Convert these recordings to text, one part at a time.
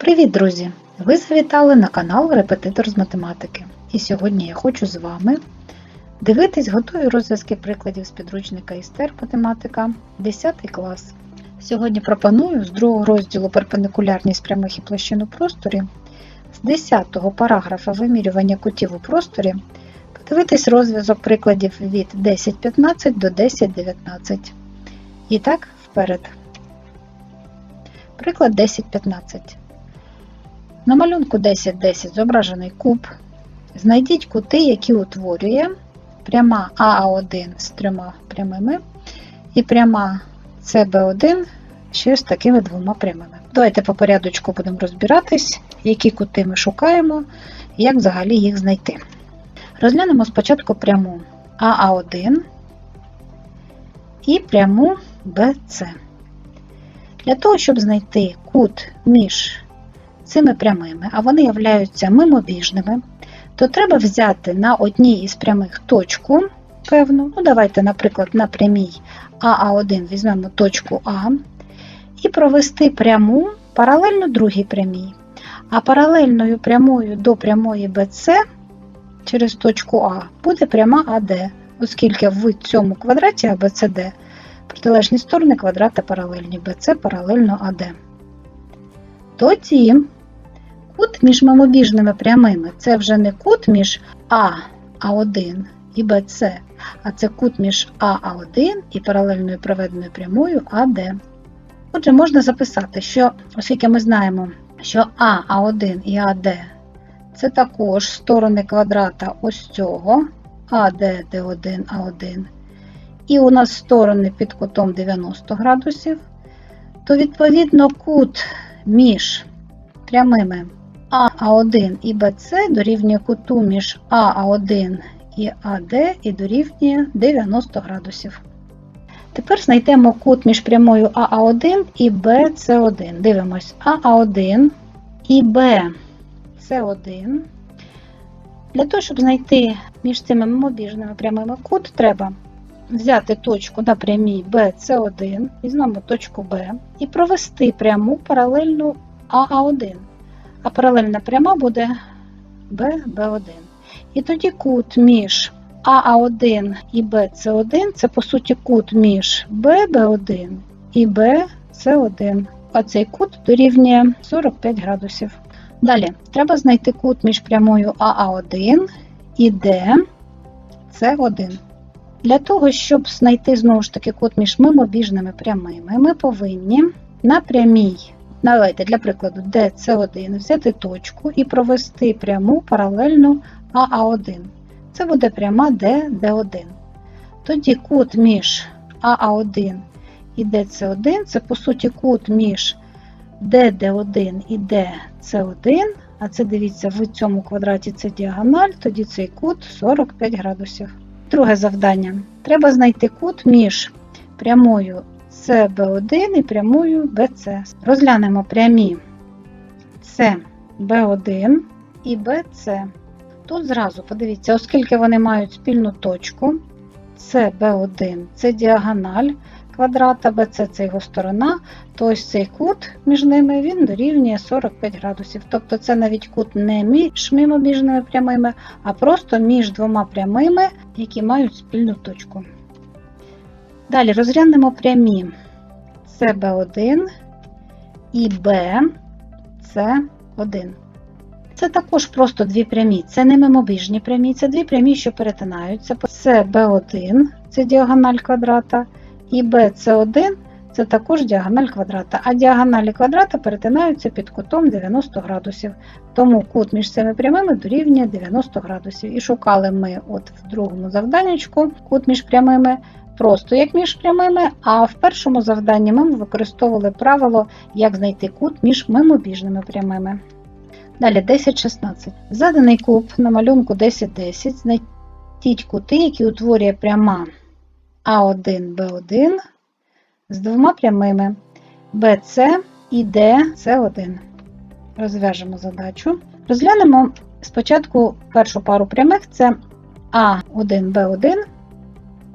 Привіт, друзі! Ви завітали на канал Репетитор з математики. І сьогодні я хочу з вами дивитись готові розв'язки прикладів з підручника Істер математика 10 клас. Сьогодні пропоную з другого розділу перпендикулярність прямих і площин у просторі з 10 параграфа вимірювання кутів у просторі подивитись розв'язок прикладів від 10.15 до 10.19. І так, вперед. Приклад 10.15. На малюнку 10.10 зображений куб. Знайдіть кути, які утворює пряма АА1 з трьома прямими і пряма СБ1 ще з такими двома прямими. Давайте по порядочку будемо розбиратись, які кути ми шукаємо і як взагалі їх знайти. Розглянемо спочатку пряму АА1 і пряму БЦ. Для того, щоб знайти кут між цими прямими, а вони являються мимобіжними, то треба взяти на одній із прямих точку певну. Ну, давайте, наприклад, на прямій АА1 візьмемо точку А і провести пряму паралельно другій прямій. А паралельною прямою до прямої BC через точку А буде пряма АД, оскільки в цьому квадраті ABCD протилежні сторони квадрата паралельні, BC паралельно АД. Тоді кут між мимобіжними прямими. Це вже не кут між А, А1 і БЦ, а це кут між АА1 і паралельною проведеною прямою АД. Отже, можна записати, що, оскільки ми знаємо, що А, А1 і АД це також сторони квадрата ось цього АД, Д1, А1, і у нас сторони під кутом 90 градусів, то відповідно кут між прямими АА1 і БЦ дорівнює куту між АА1 і АД і дорівнює 90 градусів. Тепер знайдемо кут між прямою АА1 і БЦ1. Дивимось АА1 і БЦ1. Для того, щоб знайти між цими мобіжними прямими кут, треба взяти точку на прямій BC1, візьмемо точку Б і провести пряму паралельну АА1. А паралельна пряма буде ББ1. І тоді кут між АА1 і БЦ1 це по суті кут між ББ1 і БЦ1. А цей кут дорівнює 45 градусів. Далі треба знайти кут між прямою АА1 і ДЦ1. Для того, щоб знайти знову ж таки кут між мимобіжними прямими, ми повинні на прямій, давайте для прикладу, DC1 взяти точку і провести пряму паралельну АА1. Це буде пряма DD1. Тоді кут між АА1 і DC1 це по суті кут між DD1 і DC1, а це дивіться, в цьому квадраті це діагональ, тоді цей кут 45 градусів. Друге завдання. Треба знайти кут між прямою CB1 і прямою BC. Розглянемо прямі CB1 і BC. Тут зразу подивіться, оскільки вони мають спільну точку, CB1 це діагональ квадрата, BC це його сторона, то ось цей кут між ними він дорівнює 45 градусів. Тобто це навіть кут не між мимобіжними прямими, а просто між двома прямими, які мають спільну точку. Далі розглянемо прямі CB1 і BC1. Це також просто дві прямі, це не мимобіжні прямі, це дві прямі, що перетинаються. Це B1, це діагональ квадрата, і BC1 це також діагональ квадрата. А діагоналі квадрата перетинаються під кутом 90 градусів. Тому кут між цими прямими дорівнює 90 градусів. І шукали ми от в другому завданнячку кут між прямими. Просто як між прямими, а в першому завданні ми використовували правило, як знайти кут між мимобіжними прямими. Далі 10-16. Заданий куб на малюнку 10-10. Знайдіть кути, які утворює пряма А1, Б1 з двома прямими BC і DC1. Розв'яжемо задачу. Розглянемо спочатку першу пару прямих це А1, Б1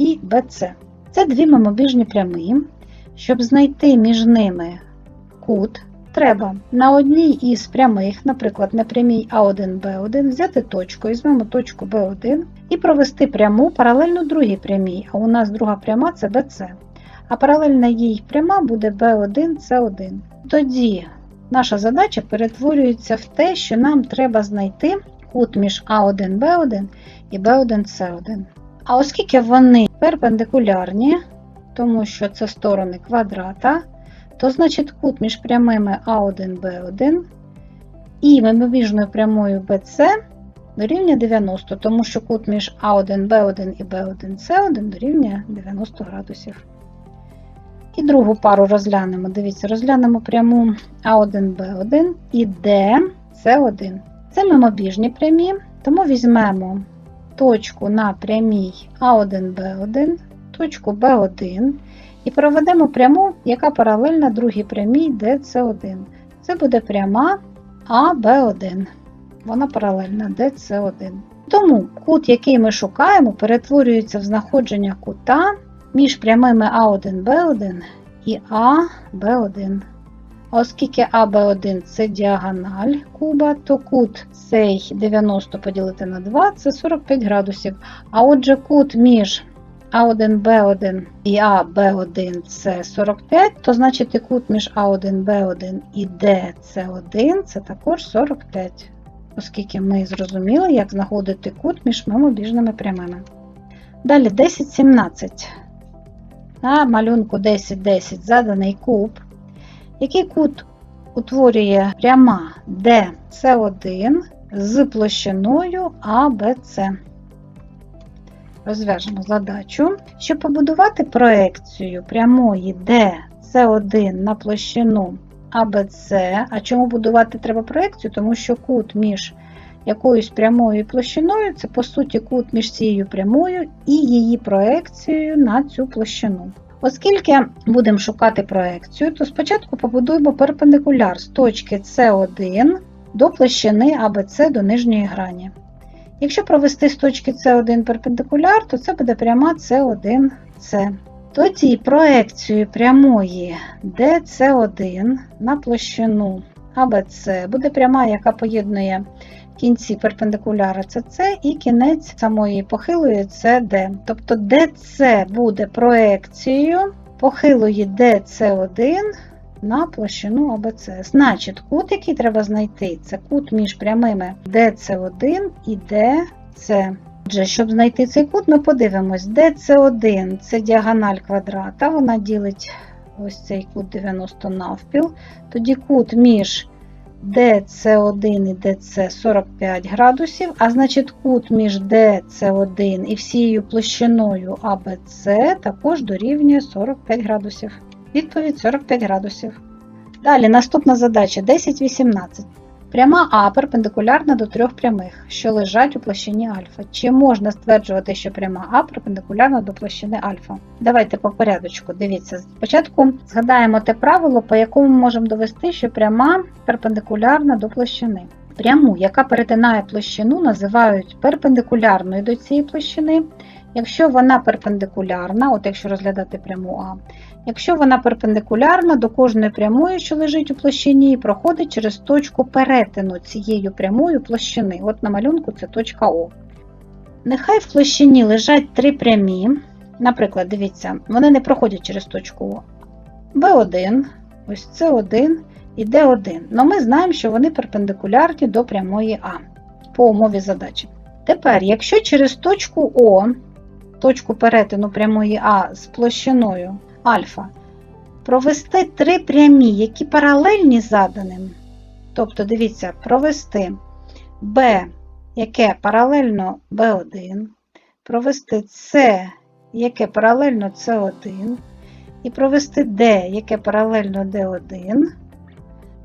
і BC. Це дві мимобіжні прямі. Щоб знайти між ними кут, Треба на одній із прямих, наприклад, на прямій А1, Б1, взяти точку, візьмемо точку Б1 і провести пряму паралельно другій прямій, а у нас друга пряма це BC. А паралельна їй пряма буде B1, C1. Тоді наша задача перетворюється в те, що нам треба знайти кут між А1, Б1 і Б1, С1. А оскільки вони перпендикулярні, тому що це сторони квадрата, то значить кут між прямими А1, Б1 і мимовіжною прямою BC дорівнює 90, тому що кут між А1, Б1 і Б1, С1 дорівнює 90 градусів. І другу пару розглянемо. Дивіться, розглянемо пряму А1, Б1 і Д, С1. Це мимобіжні прямі, тому візьмемо точку на прямій А1, Б1, точку Б1 і проведемо пряму, яка паралельна другій прямій ДС1. Це буде пряма АБ1. Вона паралельна ДС1. Тому кут, який ми шукаємо, перетворюється в знаходження кута між прямими А1, Б1 і АБ1. Оскільки АБ1 це діагональ куба, то кут цей 90 поділити на 2 це 45 градусів. А отже, кут між А1, Б1 і АБ1 це 45, то значить і кут між А1, Б1 і ДС1 це також 45, оскільки ми зрозуміли, як знаходити кут між мимобіжними прямими. Далі 10, 17. На малюнку 10, 10 заданий куб, який кут утворює пряма DC1 з площиною ABC. Розв'яжемо задачу. Щоб побудувати проекцію прямої DC1 на площину ABC, а чому будувати треба проекцію? Тому що кут між якоюсь прямою і площиною це, по суті, кут між цією прямою і її проекцією на цю площину. Оскільки будемо шукати проекцію, то спочатку побудуємо перпендикуляр з точки С1 до площини ABC до нижньої грані. Якщо провести з точки С1 перпендикуляр, то це буде пряма С1С. Тоді проекцією прямої DC1 на площину ABC буде пряма, яка поєднує кінці перпендикуляра це і кінець самої похилої це Д. Тобто DC буде проекцією похилої DC1 на площину АБЦ. Значить, кут, який треба знайти, це кут між прямими DC1 і DC. Отже, щоб знайти цей кут, ми подивимось, DC1 це діагональ квадрата, вона ділить ось цей кут 90 навпіл. Тоді кут між DC1 і DC 45 градусів, а значить кут між DC1 і всією площиною ABC також дорівнює 45 градусів. Відповідь 45 градусів. Далі наступна задача 10-18. Пряма А перпендикулярна до трьох прямих, що лежать у площині альфа. Чи можна стверджувати, що пряма А перпендикулярна до площини альфа? Давайте по порядочку. Дивіться, спочатку згадаємо те правило, по якому ми можемо довести, що пряма перпендикулярна до площини. Пряму, яка перетинає площину, називають перпендикулярною до цієї площини. Якщо вона перпендикулярна, от якщо розглядати пряму А, якщо вона перпендикулярна до кожної прямої, що лежить у площині, і проходить через точку перетину цією прямою площини. От на малюнку це точка О. Нехай в площині лежать три прямі. Наприклад, дивіться, вони не проходять через точку О. Б1, ось С1 і Д1. Но ми знаємо, що вони перпендикулярні до прямої А по умові задачі. Тепер, якщо через точку О, точку перетину прямої А з площиною альфа, провести три прямі, які паралельні заданим, тобто, дивіться, провести Б, яке паралельно Б1, провести С, яке паралельно С1, і провести D, яке паралельно D1,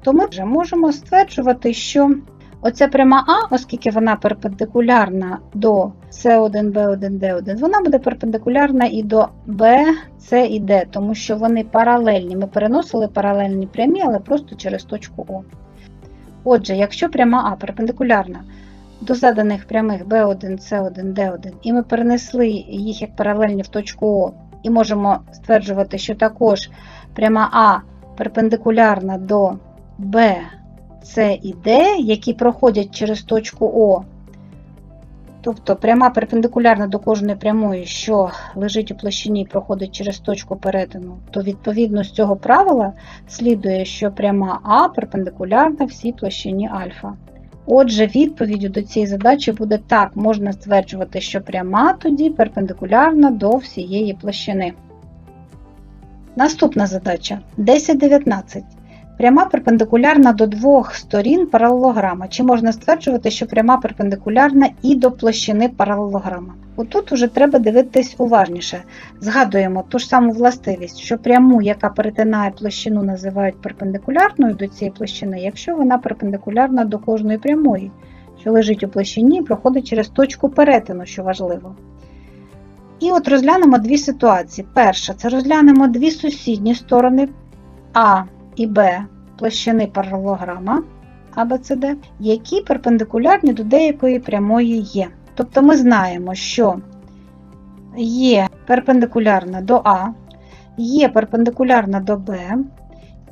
то ми вже можемо стверджувати, що Оця пряма А, оскільки вона перпендикулярна до С1, Б1, Д1, вона буде перпендикулярна і до Б, С і Д, тому що вони паралельні. Ми переносили паралельні прямі, але просто через точку О. Отже, якщо пряма А перпендикулярна до заданих прямих B1, C1, D1, і ми перенесли їх як паралельні в точку О, і можемо стверджувати, що також пряма А перпендикулярна до Б, С і Д, які проходять через точку О, тобто пряма перпендикулярна до кожної прямої, що лежить у площині і проходить через точку перетину, то відповідно з цього правила слідує, що пряма А перпендикулярна всій площині альфа. Отже, відповіддю до цієї задачі буде так, можна стверджувати, що пряма тоді перпендикулярна до всієї площини. Наступна задача 10.19. Пряма перпендикулярна до двох сторін паралелограма. Чи можна стверджувати, що пряма перпендикулярна і до площини паралелограма? Отут уже треба дивитись уважніше. Згадуємо ту ж саму властивість, що пряму, яка перетинає площину, називають перпендикулярною до цієї площини, якщо вона перпендикулярна до кожної прямої, що лежить у площині і проходить через точку перетину, що важливо. І от розглянемо дві ситуації. Перша це розглянемо дві сусідні сторони А і Б площини паралелограма ABCD, які перпендикулярні до деякої прямої є. Тобто ми знаємо, що є перпендикулярна до А, є перпендикулярна до Б,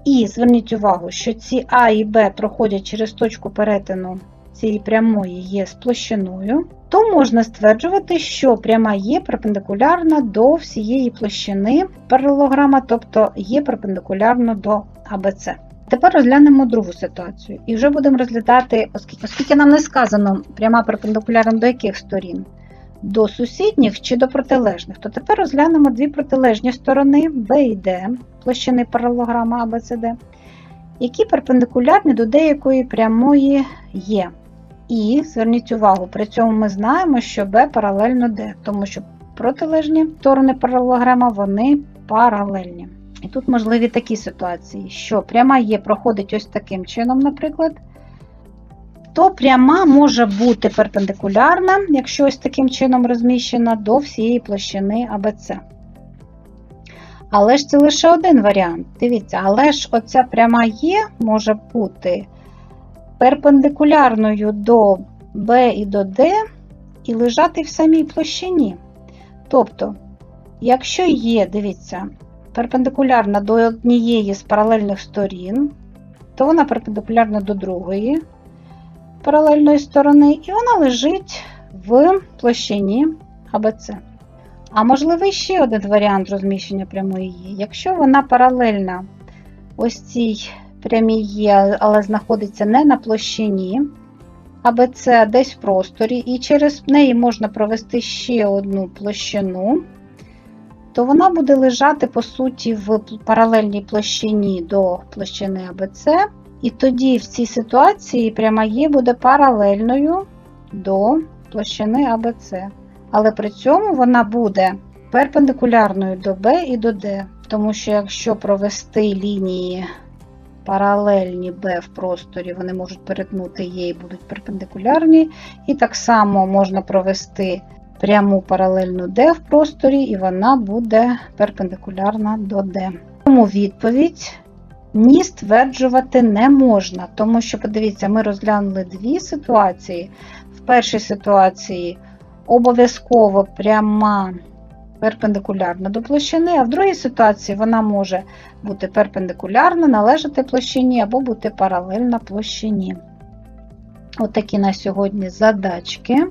і зверніть увагу, що ці А і Б проходять через точку перетину цієї прямої є з площиною, то можна стверджувати, що пряма є перпендикулярна до всієї площини паралелограма, тобто є перпендикулярна до АБЦ. Тепер розглянемо другу ситуацію. І вже будемо розглядати, оскільки, нам не сказано пряма перпендикулярна до яких сторін? До сусідніх чи до протилежних, то тепер розглянемо дві протилежні сторони B і D, площини паралелограма ABCD, які перпендикулярні до деякої прямої є. І зверніть увагу, при цьому ми знаємо, що B паралельно D, тому що протилежні сторони паралелограма вони паралельні. Тут можливі такі ситуації, що пряма є проходить ось таким чином, наприклад, то пряма може бути перпендикулярна, якщо ось таким чином розміщена до всієї площини АБЦ. Але ж це лише один варіант. Дивіться, але ж оця пряма є може бути перпендикулярною до B і до D і лежати в самій площині. Тобто, якщо є, дивіться, перпендикулярна до однієї з паралельних сторін, то вона перпендикулярна до другої паралельної сторони, і вона лежить в площині АБЦ. А можливий ще один варіант розміщення прямої є. Якщо вона паралельна ось цій прямій є, але знаходиться не на площині, АБЦ десь в просторі, і через неї можна провести ще одну площину, то вона буде лежати, по суті, в паралельній площині до площини АБЦ. І тоді в цій ситуації пряма Є буде паралельною до площини АБЦ. Але при цьому вона буде перпендикулярною до Б і до Д. Тому що якщо провести лінії паралельні Б в просторі, вони можуть перетнути Є і будуть перпендикулярні. І так само можна провести пряму паралельну D в просторі, і вона буде перпендикулярна до D. Тому відповідь ні стверджувати не можна, тому що, подивіться, ми розглянули дві ситуації. В першій ситуації обов'язково пряма перпендикулярна до площини, а в другій ситуації вона може бути перпендикулярна, належати площині або бути паралельна площині. Отакі на сьогодні задачки.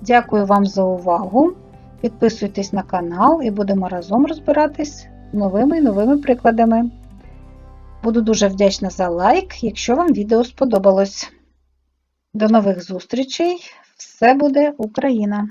Дякую вам за увагу. Підписуйтесь на канал і будемо разом розбиратись новими і новими прикладами. Буду дуже вдячна за лайк, якщо вам відео сподобалось. До нових зустрічей! Все буде Україна!